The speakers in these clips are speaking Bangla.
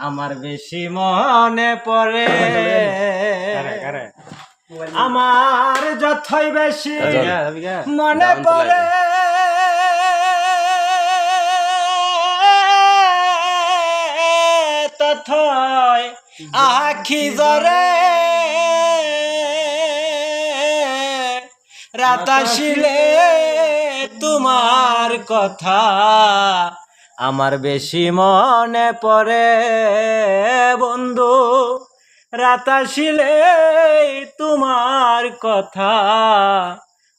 আমার বেশি মনে পড়ে। আমার যথই বেশি মনে পড়ে। তথয় আখি জরে রাতাশিলে তোমার কথা আমার বেশি মনে পড়ে বন্ধু। রাতাশিলে তোমার কথা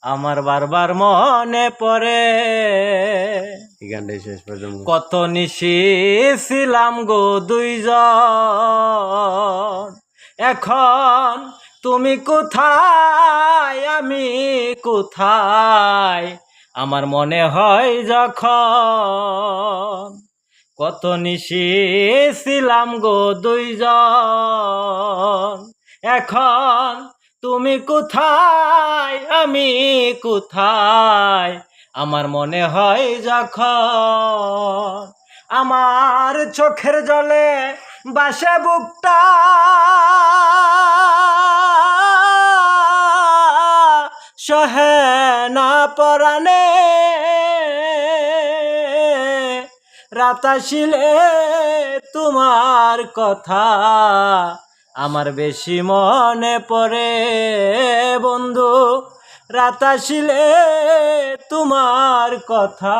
আমার বারবার মনে পড়ে। শেষ পর্যন্ত কত নিশি ছিলাম গো দুইজন। এখন তুমি কোথায় আমি কোথায়? আমার মনে হয় যখন কত নিশি গো দুইজন। এখন তুমি কোথায়, আমি কোথায়? আমার মনে হয় যখন আমার চোখের জলে বাসে বুকটা সহে না পরাণে। রাতাশিলে তোমার কথা আমার বেশি মনে পড়ে বন্ধু। রাতাশিলে তোমার কথা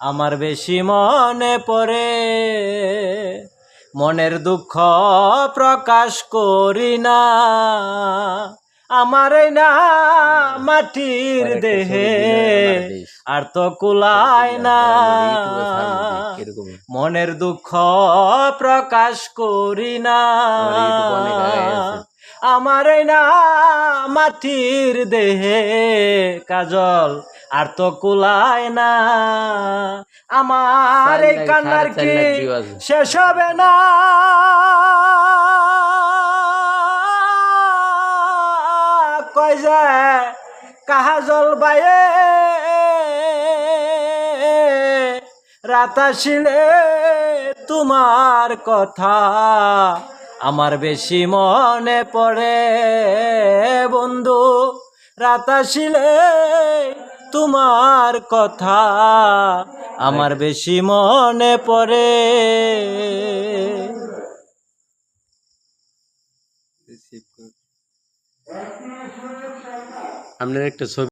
আমার বেশি মনে পড়ে। মনের দুঃখ প্রকাশ করি না। আমার না মাটির দেহে আর তো কুলায় না। মনের দুঃখ প্রকাশ করি না। আমার না মাটির দেহে কাজল আর তো কুলায় না। আমার এই কান্নার কি। শেষ হবে না? কয় যে কাহাজল বায়ে রাতাশিলে তোমার কথা আমার বেশি মনে পড়ে। বন্ধু রাতাশিলে তোমার কথা আমার বেশি মনে পড়ে। আপনার একটা ছবি